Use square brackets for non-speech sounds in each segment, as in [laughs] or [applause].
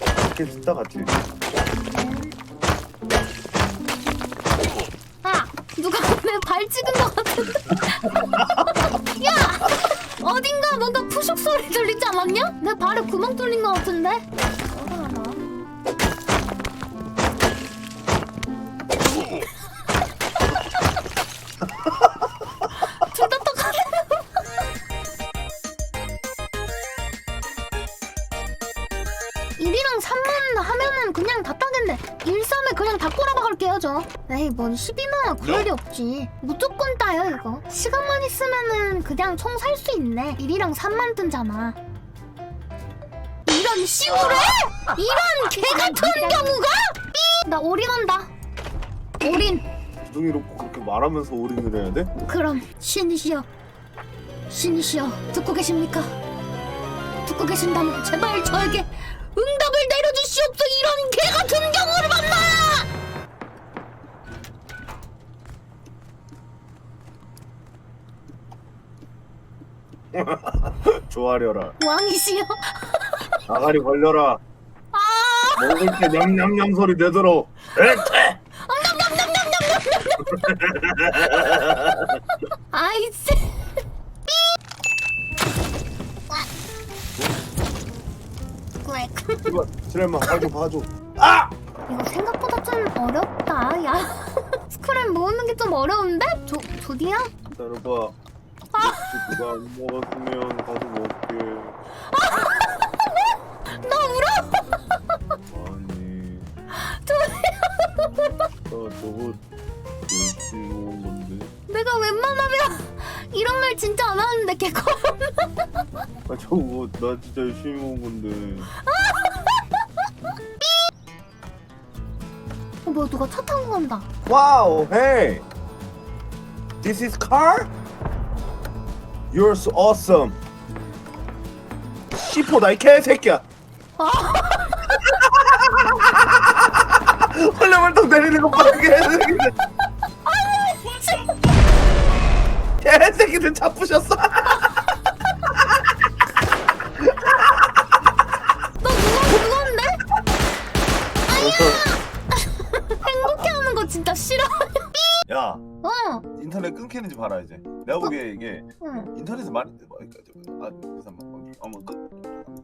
이렇게 듣다 같이. 아 누가 내 발 찍은 것 같은데 [laughs] 야 어딘가 뭔가 푸슉 소리 들리지 않았냐? 내 발에 구멍 뚫린 것 같은데 3만 하면은 그냥 다 따겠네 1, 3에 그냥 다 꼬라박을게요 저 에이 뭔 10이나 그럴 리 없지 무조건 따요 이거 시간만 있으면은 그냥 총 살 수 있네 1이랑 3만 뜬잖아 이런 시골에? 이런 개같은 경우가? 삐! 나 올인한다 올인 주둥이 놓고 그렇게 말하면서 올인을 해야 돼? 그럼 신이시여 신이시여 듣고 계십니까? 듣고 계신다면 제발 저에게 응답을 내려주시옵소 이런 개 같은 경우를 만나 조아려라. [laughs] 왕이시여 아가리 걸려라. 아 먹을 때 냠냠냠 소리 내도록. 에떼! [laughs] 아이씨 삐 이거 지랄만 봐줘 [laughs] 봐줘. 아! 이거 생각보다 좀 어렵다 야 [laughs] 스크램 모으는 게 좀 어려운데? 조, 조디야? 기다려봐. 누가 안 먹었으면 가서 먹게. 너 [laughs] 울어? 아니. 나 저거 열심히 먹은 건데. 내가 웬만하면 이런 말 진짜 안 개코 아 저거 나 진짜 열심히 먹은 건데. 어 뭐야 누가 차 타고 간다 와우, hey. This is car? You're so awesome. 씨포다 이 개새끼야. [laughs] 헐레벌떡 내리는 거 봐, 개새끼들. 개새끼들 잡으셨어. 너 누가 그건데? [laughs] 행복해하는 거 진짜 싫어 야, 어 인터넷 끊기는지 봐라 이제. 내가 보기에 이게 응. 인터넷에 많이 뭐, 아, 그래서 뭐, 어머 끊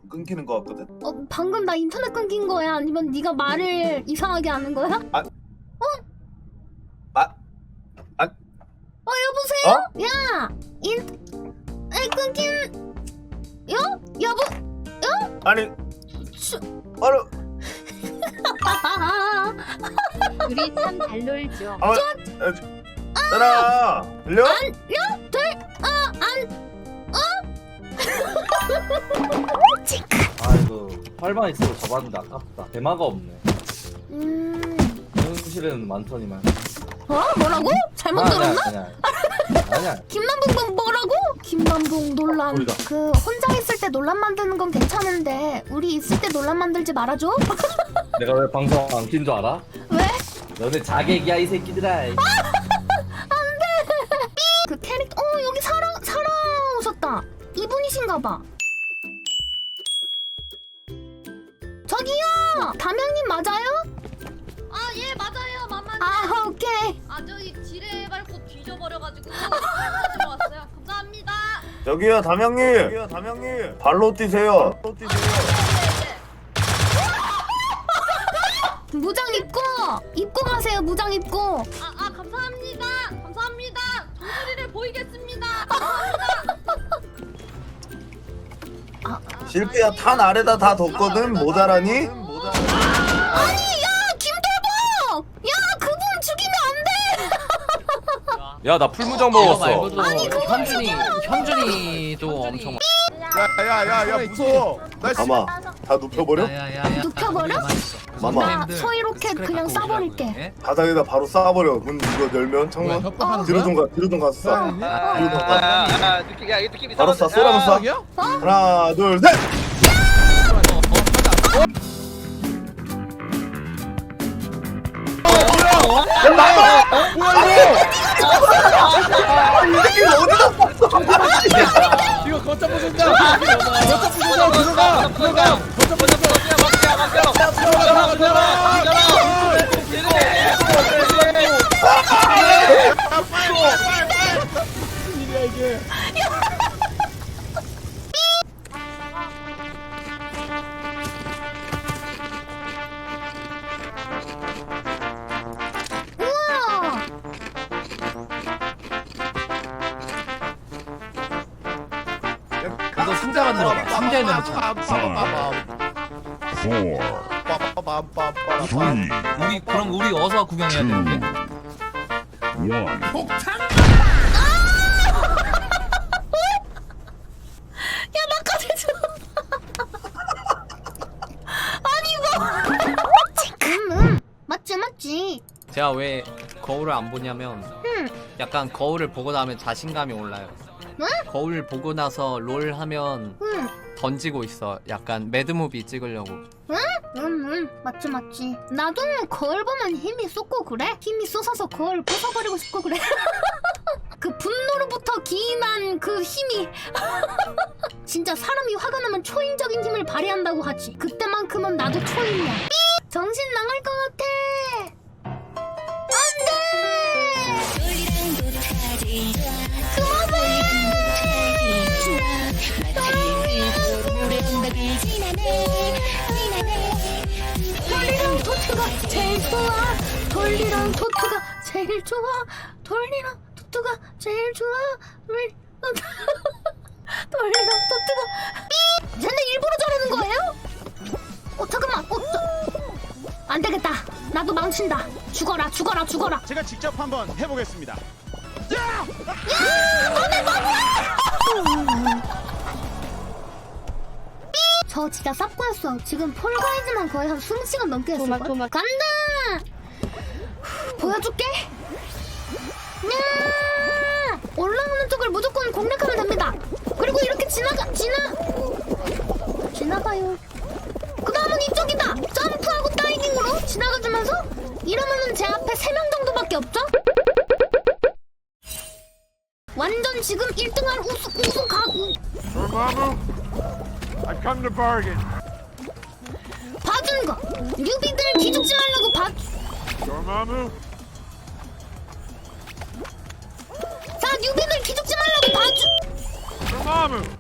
끊기는 거 같거든. 어 방금 나 인터넷 끊긴 거야 아니면 네가 말을 이상하게 하는 거야? 아, 어 여보세요? 어? 야 인... 에 끊긴... 여? 여보? 아니, 수... 아니, 우리 참잘 놀죠. 아, 따라 들려? 여? 둘? 어? 안? 아이고 활만 있어도 잡았는데 아깝다 대마가 없네 음... 현실은 많더니만 어? 뭐라고? 잘못 아니야 들었나? 아니야 아니야 김남봉 뭐라고? 김남봉 논란 소리가. 그 혼자 있을 때 논란 만드는 건 괜찮은데 우리 있을 때 논란 만들지 말아줘 내가 왜 방송 안킨줄 알아? 왜? 너네 자객이야 이 새끼들아 [laughs] 그 캐릭터 어 여기 사랑 사랑 오셨다 이분이신가 봐 저기요 담양님 맞아요? 아 예 맞아요 맘마님 아 오케이 아 저기 지뢰 밟고 뒤져버려가지고 왔어요 감사합니다 저기요 담양님. 저기요 담양님. 발로 뛰세요. 발로 뛰세요. 무장 입고! 입고 가세요 무장 입고! 아, 아 감사합니다. 감사합니다. 정수리를 보이겠습니다. 실패야. 탄 아래다 다 뒀거든. 모자라니? 아니 야 김돌복! 야 그분 죽이면 안돼! 야 나 풀무장 먹었어. 아니, 그건 현준이 현준이도 엄청 야야야야 무서워. 아마 다 눕혀버려? 야야야야 눕혀버려? 마마. 나 서이로켓 그냥 쏴버릴게 바닥에다 바로 쏴버려. 문 이거 열면 창문. 뒤로 좀 가. 뒤로 좀 가서 쏴. 뒤로 좀 가. 야야야 느낌 야 이거 느낌 바로 쏴. 쏘라면 쏴. 하나 둘 셋. 이거 거점 부순다 거점 부순다 들어가 들어가 거점 부순다 우와! 이거 상자 만들어봐. 상자에 넣어놓자. Four, three, 우리 그럼 우리 어서 구경해야 되는데. one. 야 막간에 좀 [laughs] 아니 이거 음, 음. 맞지 맞지 제가 왜 거울을 안 보냐면 응. 약간 거울을 보고 나면 자신감이 올라요. 응? 거울 보고 나서 롤 하면 응 던지고 있어. 약간 매드무비 찍으려고. 응? 응, 응, 맞지, 맞지. 나도 거울 보면 힘이 쏟고 그래? 힘이 쏟아서 거울 부숴버리고 싶고 그래? [laughs] 그 분노로부터 기인한 그 힘이. [laughs] 진짜 사람이 화가 나면 초인적인 힘을 발휘한다고 하지. 그때만큼은 나도 초인이야. 삐! 정신 나갈 것 같아! 좋아. 돌리랑 토트가 제일 좋아. 돌리랑 토트가 제일 좋아. 돌- [laughs] 돌리랑 토트가 삐! 쟤네 일부러 저러는 거예요? 어 잠깐만. 어, 저... 안 되겠다. 나도 망친다. 죽어라, 죽어라, 죽어라. 제가 직접 한번 해보겠습니다. 저 진짜 쌉구였어. 지금 폴가이즈만 거의 한 20시간 넘게 했을걸? 간다! 후, 보여줄게. 야! 올라오는 쪽을 무조건 공략하면 됩니다. 그리고 이렇게 지나가, 지나! 지나가요. 그 다음은 이쪽이다! 점프하고 다이빙으로 지나가주면서 이러면은 제 앞에 3명 정도밖에 없죠? 완전 지금 1등할 우승, 우승 가구. I've come to bargain. 봐주는 거 뉴비들 기죽지 말라고 봐. Dormammu, 자 뉴비들 기죽지 말라고 봐주. Dormammu.